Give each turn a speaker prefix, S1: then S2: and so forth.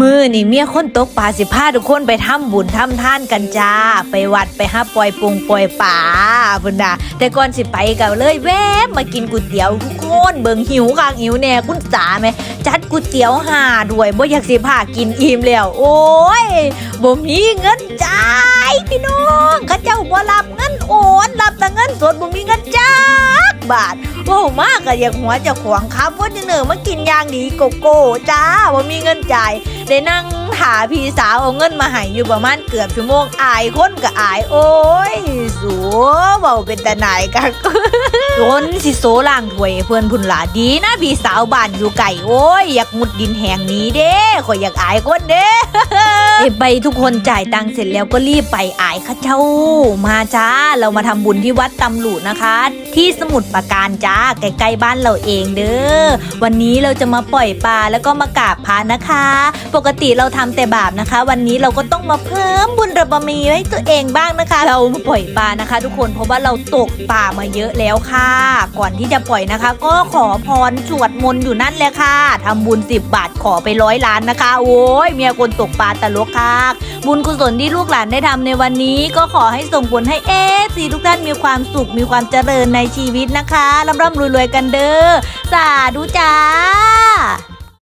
S1: มือนี่เมียคนตกปลาสิพาทุกคนไปทำบุญทำทานกันจ้า ไปวัดไปหาปล่อยปงปล่อยป่าพุ่นน่ะแต่ก่อนสิไปก็เลยแวะมากินก๋วยเตี๋ยวทุกคนเบิ่งหิวข้างหิวแน่คุณจ๋าไหมจัดก๋วยเตี๋ยวห่าด้วยบ่อยากสิพากินอิ่มแล้วโอ้ยบ่มีเงินจ่ายพี่น้องเขาเจ้าบ่รับเงินโอนรับแต่เงินสดบ่มีเงินจักบาท ว้าวมากอะอยากหัวจะขวางครับว่าจะเหนือมากินยางดีโกโก้จ้าว่ามีเงินจ่ายได้นั่งถาพี่สาวเอาเงินมาให้อยู่ประมาณเกือบชั่วโมงอายคนก็อาย โอ้ย สัวเบาเป็นแต่ไหนกัน โดนสิโซล่างถวยเพื่อนพุ่นหลาดีนะพี่สาวบ้านอยู่ไก่โอ้ยอยากมุดดินแหงนี้เด้ขอยอยากอายคนเด้เอไปทุกคนจ่ายตังค์เสร็จแล้วก็รีบไปอายข้าเจ้า มาจ้าเรามาทำบุญที่วัดตำหลุนะคะ ที่สมุทรปราการจ้าใกล้ๆบ้านเราเองเด้อวันนี้เราจะมาปล่อยปลาแล้วก็มากราบพระนะคะ ปกติเราทำแต่บาปนะคะ วันนี้เราก็ต้องมาเพิ่มบุญบารมีให้ตัวเองบ้างนะคะ เรามาปล่อยปลานะคะ ทุกคนเพราะว่าเราตกปลามาเยอะแล้วค่ะก่อนที่จะปล่อยนะคะ ก็ขอพรสวดมนต์อยู่นั่นแหละค่ะทำบุญ 10 บาทขอไปร้อยล้านนะคะ โอ้ยเมียคนตกปลาตะลกค่ะบุญกุศลที่ลูกหลานได้ทำในวันนี้ ก็ขอให้ส่งผลให้เอฟซีทุกท่านมีความสุขมีความเจริญในชีวิตนะคะร่ำร่ำรวยๆกันเด้อสาธุจ้า